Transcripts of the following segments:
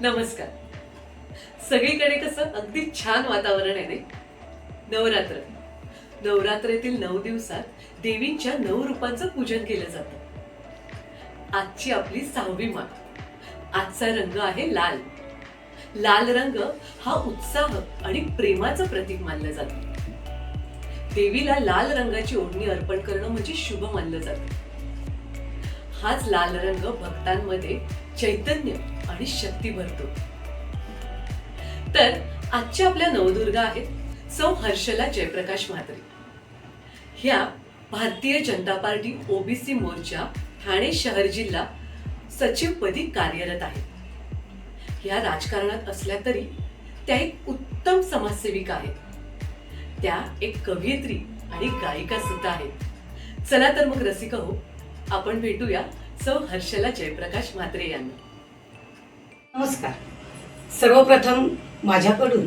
नमस्कार. सगळीकडे कसं अगदी छान वातावरण आहे नवरात्र. नवरात्रेतील नऊ दिवसात देवींच्या नऊ रूपांचं पूजन केलं जातं. आजची आपली सहावी माळ. आजचा रंग आहे लाल. लाल रंग हा उत्साह आणि प्रेमाचं प्रतीक मानलं जातं. देवीला लाल रंगाची ओढणी अर्पण करणं म्हणजे शुभ मानलं जातं. हाच लाल रंग भक्तांमध्ये चैतन्य आणि शक्ती भरतो. तर आजच्या आपल्या नवदुर्गा आहेत सौ हर्षला जयप्रकाश म्हात्रे. ह्या भारतीय जनता पार्टी ओबीसी मोर्चा ठाणे शहर जिल्हा सचिवपदी कार्यरत आहेत. ह्या राजकारणात असल्या तरी त्या एक उत्तम समाजसेविका आहेत. त्या एक कवयित्री आणि गायिका सुद्धा आहेत. चला तर मग रसिका हो आपण भेटूया. सौ हर्षला जयप्रकाश म्हात्रे यांना. नमस्कार. सर्वप्रथम माझ्याकडून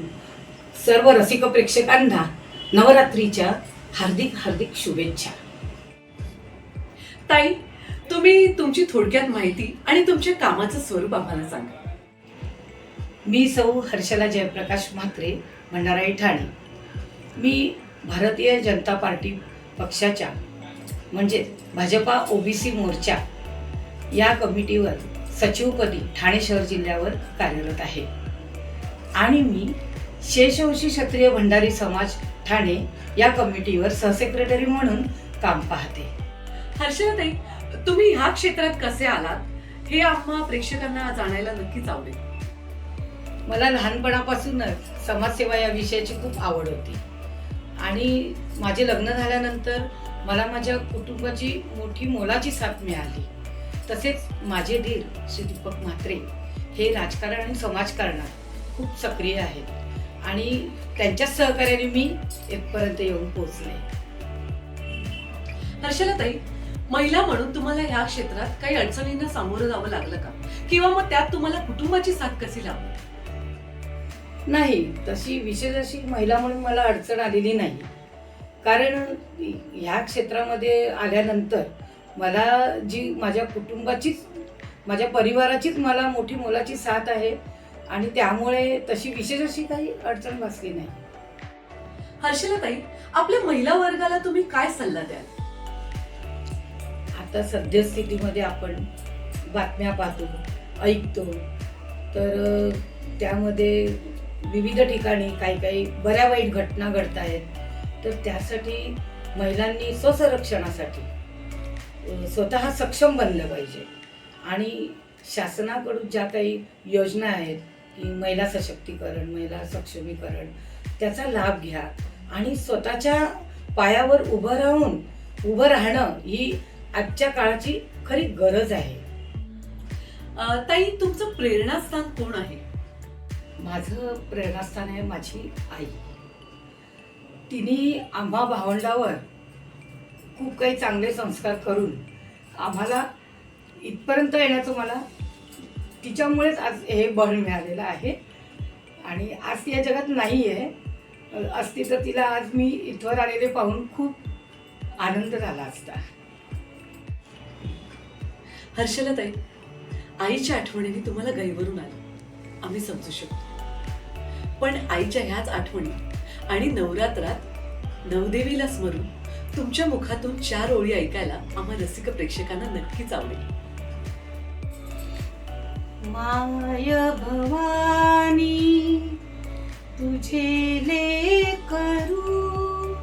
सर्व रसिक प्रेक्षकांना नवरात्रीच्या हार्दिक हार्दिक शुभेच्छा. ताई तुम्ही तुमची थोडक्यात माहिती आणि तुमच्या कामाचं स्वरूप आम्हाला सांगा. मी सौ हर्षला जयप्रकाश म्हात्रे भंडाराई ठाणे मी भारतीय जनता पार्टी पक्षाच्या म्हणजे भाजपा ओबीसी मोर्चा या कमिटीवर सचिवपदी ठाणे शहर जिल्ह्यावर कार्यरत आहे. आणि मी शेषवंशी क्षत्रिय भंडारी समाज ठाणे या कमिटीवर सहसेक्रेटरी म्हणून काम पाहते. हर्षला ताई तुम्ही ह्या क्षेत्रात कसे आलात? हे आम्हा प्रेक्षकांना जाणायला नक्कीच आवडेल. मला लहानपणापासूनच समाजसेवा या विषयाची खूप आवड होती. आणि माझे लग्न झाल्यानंतर मला माझ्या कुटुंबाची मोठी मोलाची साथ मिळाली. तसेच माझे धीर श्री दीपक म्हात्रे हे राजकारण आणि समाजकारणात खूप सक्रिय आहेत. आणि त्यांच्याच सहकार्याने मी इथपर्यंत येऊन पोहोचले. हर्षला ताई महिला म्हणून तुम्हाला ह्या क्षेत्रात काही अडचणींना सामोरं जावं लागलं का? किंवा मग त्यात तुम्हाला कुटुंबाची साथ कशी लावली नाही तशी विशेष अशी महिला म्हणून मला अडचण आलेली नाही. कारण ह्या क्षेत्रामध्ये आल्यानंतर मला जी माझ्या कुटुंबाचीच माझ्या परिवाराचीच मला मोठी मोलाची साथ आहे आणि त्यामुळे तशी विशेष अशी काही अडचण भासली नाही. हर्षला ताई आपल्या महिला वर्गाला तुम्ही काय सल्ला द्याल? आता सद्यस्थितीमध्ये आपण बातम्या पाहतो ऐकतो. तर त्यामध्ये विविध ठिकाणी काही काही बऱ्या वाईट घटना घडत आहेत तर त्यासाठी महिलांनी स्वसंरक्षणासाठी स्वतः सक्षम बनलं पाहिजे. आणि शासनाकडून ज्या काही योजना आहेत की महिला सशक्तीकरण महिला सक्षमीकरण त्याचा लाभ घ्या. आणि स्वतःच्या पायावर उभं राहून उभं राहणं ही आजच्या काळाची खरी गरज आहे. ताई तुमचं प्रेरणास्थान कोण आहे? माझं प्रेरणास्थान आहे माझी आई. तिने आम्हा भावंडावर खूप काही चांगले संस्कार करून आम्हाला इथपर्यंत येण्याचं मला तिच्यामुळेच आज हे बळ मिळालेलं आहे. आणि आज ती या जगात नाही आहे असती तर तिला आज मी इथवर आलेले पाहून खूप आनंद झाला असता. हर्षला ताई आईच्या आठवणीने तुम्हाला गैवरून आलं. आम्ही समजू शकतो. पण आईच्या ह्याच आठवणी आणि नवरात्रात नवदेवीला स्मरून तुमच्या मुखातून चार ओळी ऐकायला आम्हा रसिक प्रेक्षकांना नक्कीच आवडेल. माय भवानी तुझे ले करू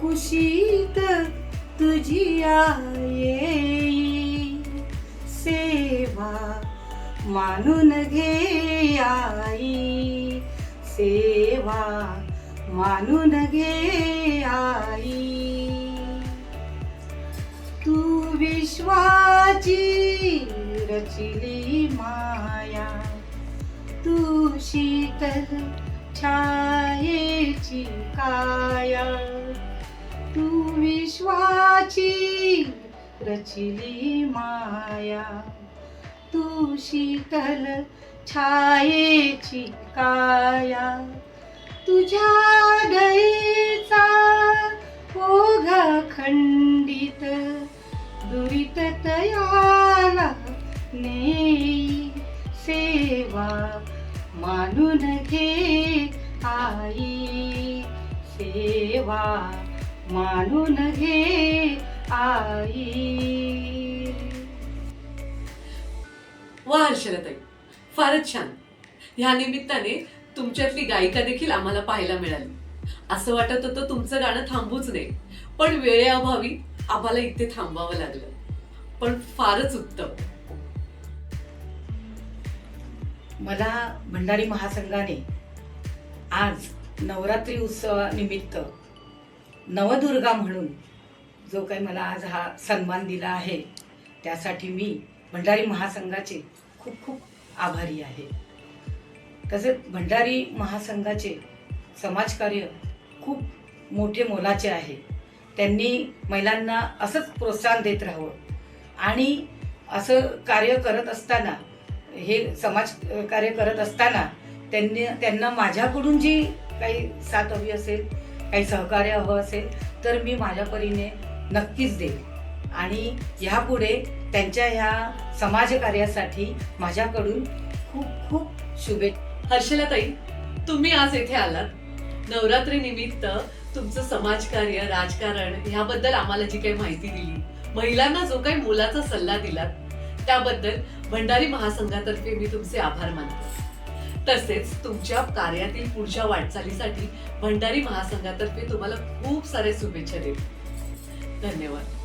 कुशीत तुझी आये सेवा मानून घे आई सेवा मानून घे आई. तू विश्वाची रचिली माया. तू शीतल छायेची काया. तू विश्वाची रचिली माया. तू शीतल छायेची काया. तुझ्या दयेचा ओघ खंडित दुरित तयाला ने सेवा सेवा मानून घे आई. सेवा मानून घे आई. वा हर्षलताई फारच छान. ह्या निमित्ताने तुमच्यातली गायिका देखील आम्हाला पाहायला मिळाली. असं वाटत होतं तुमचं गाणं थांबूच नये पण वेळेअभावी आम्हाला इथे थांबावं लागलं. पण फारच उत्तम. मला भंडारी महासंघाने आज नवरात्री उत्सवानिमित्त नवदुर्गा म्हणून जो काही मला आज हा सन्मान दिला आहे त्यासाठी मी भंडारी महासंघाचे खूप खूप आभारी आहे. तसेच भंडारी महासंघाचे समाजकार्य खूप मोठे मोलाचे आहे. त्यांनी महिलांना असंच प्रोत्साहन देत राहावं. आणि असं कार्य करत असताना हे समाज कार्य करत असताना त्यांनी त्यांना माझ्याकडून जी काही साथ हवी असेल काही सहकार्य हवं असेल तर मी माझ्या परीने नक्कीच देईन. आणि ह्यापुढे त्यांच्या ह्या समाजकार्यासाठी माझ्याकडून खूप खूप शुभेच्छा. हर्षलाताई तुम्ही आज येथे आलात. नवरात्री निमित्त तुमचं समाजकार्य राजकारण ह्याबद्दल आम्हाला जी काही माहिती दिली महिलांना जो काही मोलाचा सल्ला दिला त्याबद्दल भंडारी महासंघातर्फे मी तुमचे आभार मानते. तसेच तुमच्या कार्यातील पुढच्या वाटचालीसाठी भंडारी महासंघातर्फे तुम्हाला खूप साऱ्या शुभेच्छा देते. धन्यवाद.